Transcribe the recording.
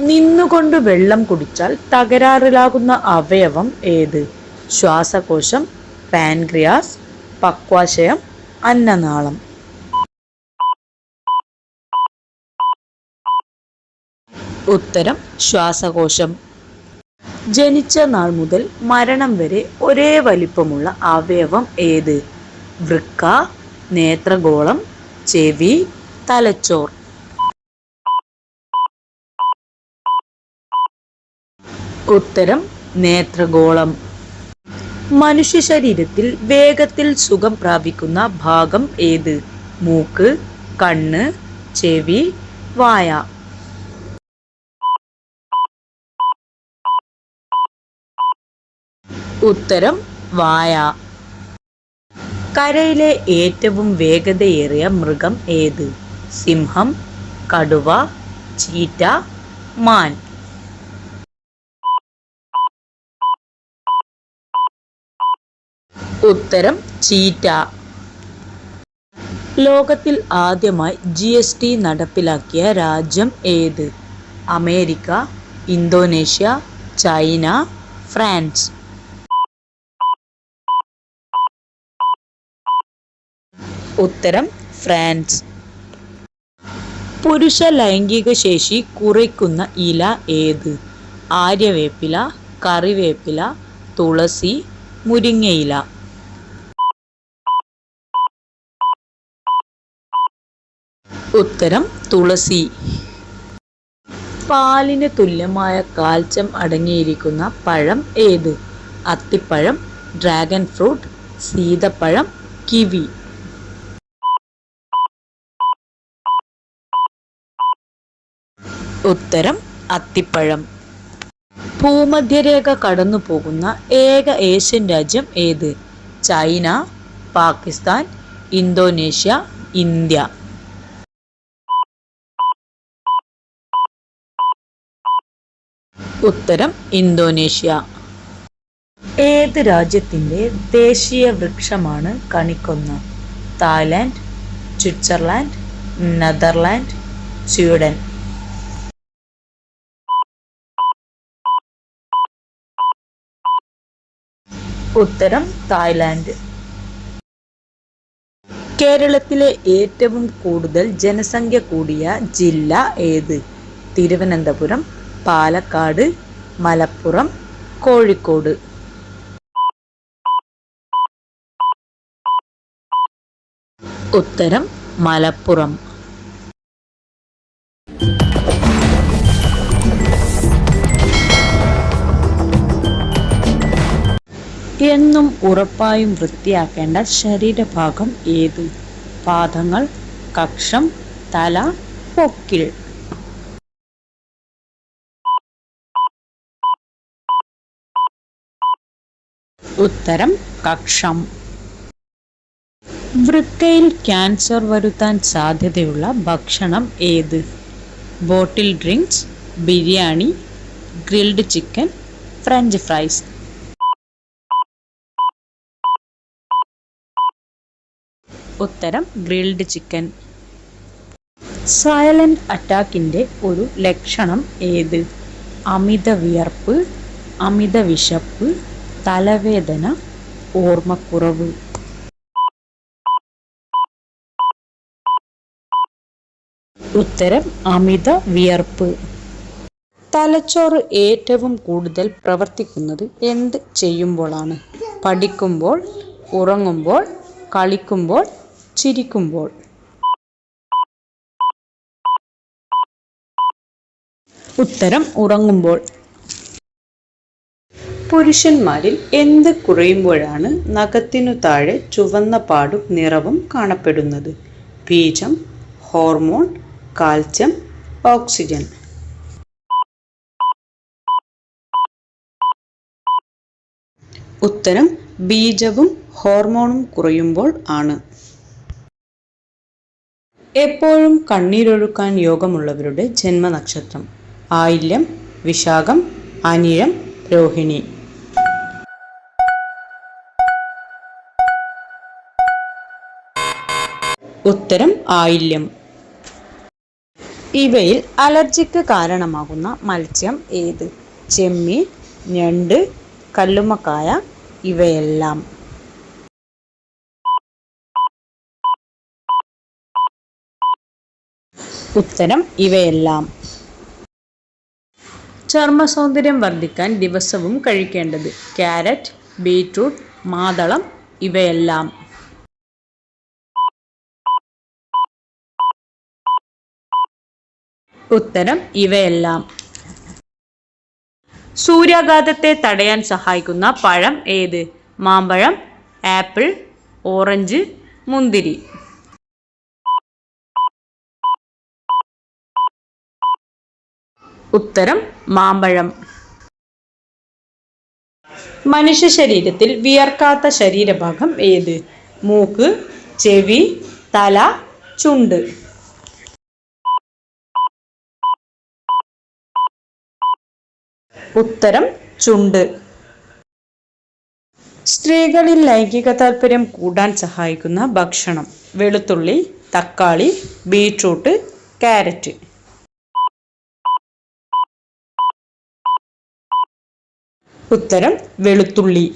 നിന്നുകൊണ്ട് വെള്ളം കുടിച്ചാൽ തകരാറിലാകുന്ന അവയവം ഏത്? ശ്വാസകോശം പാൻക്രിയാസ് പക്വാശയം അന്നനാളം. ഉത്തരം ശ്വാസകോശം. ജനിച്ച നാൾ മുതൽ മരണം വരെ ഒരേ വലിപ്പമുള്ള അവയവം ഏത്? വൃക്ക നേത്രഗോളം ചെവി തലച്ചോർ. ഉത്തരം നേത്രഗോളം. മനുഷ്യ ശരീരത്തിൽ വേഗത്തിൽ സുഖം പ്രാപിക്കുന്ന ഭാഗം ഏത്? മൂക്ക് കണ്ണ് ചെവി വായ. ഉത്തരം വായ. കരയിലെ ഏറ്റവും വേഗതയേറിയ മൃഗം ഏത്? സിംഹം കടുവ ചീറ്റ മാൻ. ഉത്തരം ചീറ്റ. ലോകത്തിൽ ആദ്യമായി ജി എസ് ടി നടപ്പിലാക്കിയ രാജ്യം ഏത്? America Indonesia China France. ഉത്തരം ഫ്രാൻസ്. പുരുഷ ലൈംഗിക ശേഷി കുറയ്ക്കുന്ന ഇല ഏത്? ആര്യവേപ്പില കറിവേപ്പില തുളസി മുരിങ്ങയില. ഉത്തരം തുളസി. പാലിന് തുല്യമായ കാൽസ്യം അടങ്ങിയിരിക്കുന്ന പഴം ഏത്? അത്തിപ്പഴം ഡ്രാഗൺ ഫ്രൂട്ട് സീതപ്പഴം കിവി. ഉത്തരം അത്തിപ്പഴം. ഭൂമധ്യരേഖ കടന്നു പോകുന്ന ഏക ഏഷ്യൻ രാജ്യം ഏത്? China Pakistan Indonesia India. ഉത്തരം ഇന്തോനേഷ്യ. ഏത് രാജ്യത്തിന്റെ ദേശീയ വൃക്ഷമാണ് കണിക്കൊന്ന? Thailand Switzerland Netherland Sweden. ഉത്തരം തായ്ലാൻഡ്. കേരളത്തിലെ ഏറ്റവും കൂടുതൽ ജനസംഖ്യ കൂടിയ ജില്ല ഏത്? തിരുവനന്തപുരം പാലക്കാട് മലപ്പുറം കോഴിക്കോട്. ഉത്തരം മലപ്പുറം. എന്നും ഉറപ്പായും വൃത്തിയാക്കേണ്ട ശരീരഭാഗം ഏത്? പാദങ്ങൾ കക്ഷം തല പൊക്കിൾ ഉത്തരം കക്ഷം. വൃക്കയിൽ ക്യാൻസർ വരുത്താൻ സാധ്യതയുള്ള ഭക്ഷണം ഏത്? Bottle drinks biryani grilled chicken French fries. ഉത്തരം ഗ്രിൽഡ് ചിക്കൻ. സൈലന്റ് അറ്റാക്കിന്റെ ഒരു ലക്ഷണം ഏത്? അമിത വിയർപ്പ് അമിത വിശപ്പ് തലവേദന ഓർമ്മക്കുറവ്. ഉത്തരം അമിത വിയർപ്പ്. തലച്ചോറ് ഏറ്റവും കൂടുതൽ പ്രവർത്തിക്കുന്നത് എന്ത് ചെയ്യുമ്പോഴാണ് പഠിക്കുമ്പോൾ ഉറങ്ങുമ്പോൾ കളിക്കുമ്പോൾ ചിരിക്കുമ്പോൾ. ഉത്തരം ഉറങ്ങുമ്പോൾ. പുരുഷന്മാരിൽ എന്ത് കുറയുമ്പോഴാണ് നഖത്തിനു താഴെ ചുവന്ന പാടും നിറവും കാണപ്പെടുന്നത്? ബീജം ഹോർമോൺ കാൽസ്യം ഓക്സിജൻ. ഉത്തരം ബീജവും ഹോർമോണും കുറയുമ്പോൾ ആണ്. എപ്പോഴും കണ്ണീരൊഴുക്കാൻ യോഗമുള്ളവരുടെ ജന്മനക്ഷത്രം. ആയില്യം വിശാഖം അനിഴം രോഹിണി. ഉത്തരം ആയില്യം. ഇവയിൽ അലർജിക്ക് കാരണമാകുന്ന മത്സ്യം ഏത്? ചെമ്മീൻ ഞണ്ട് കല്ലുമ്മക്കായ ഇവയെല്ലാം. ഉത്തരം ഇവയെല്ലാം. ചർമ്മ സൗന്ദര്യം വർദ്ധിക്കാൻ ദിവസവും കഴിക്കേണ്ടത് ക്യാരറ്റ് ബീറ്റ്റൂട്ട് മാതളം ഇവയെല്ലാം. ഉത്തരം ഇവയെല്ലാം. സൂര്യാഘാതത്തെ തടയാൻ സഹായിക്കുന്ന പഴം ഏത്? മാമ്പഴം ആപ്പിൾ ഓറഞ്ച് മുന്തിരി. ഉത്തരം മാമ്പഴം. മനുഷ്യ ശരീരത്തിൽ വിയർക്കാത്ത ശരീരഭാഗം ഏത്? മൂക്ക് ചെവി തല ചുണ്ട്. ഉത്തരം ചുണ്ട്. സ്ത്രീകളിൽ ലൈംഗിക താല്പര്യം കൂടാൻ സഹായിക്കുന്ന ഭക്ഷണം. വെളുത്തുള്ളി തക്കാളി ബീട്രൂട്ട് ക്യാരറ്റ്. ഉത്തരം വെളുത്തുള്ളി.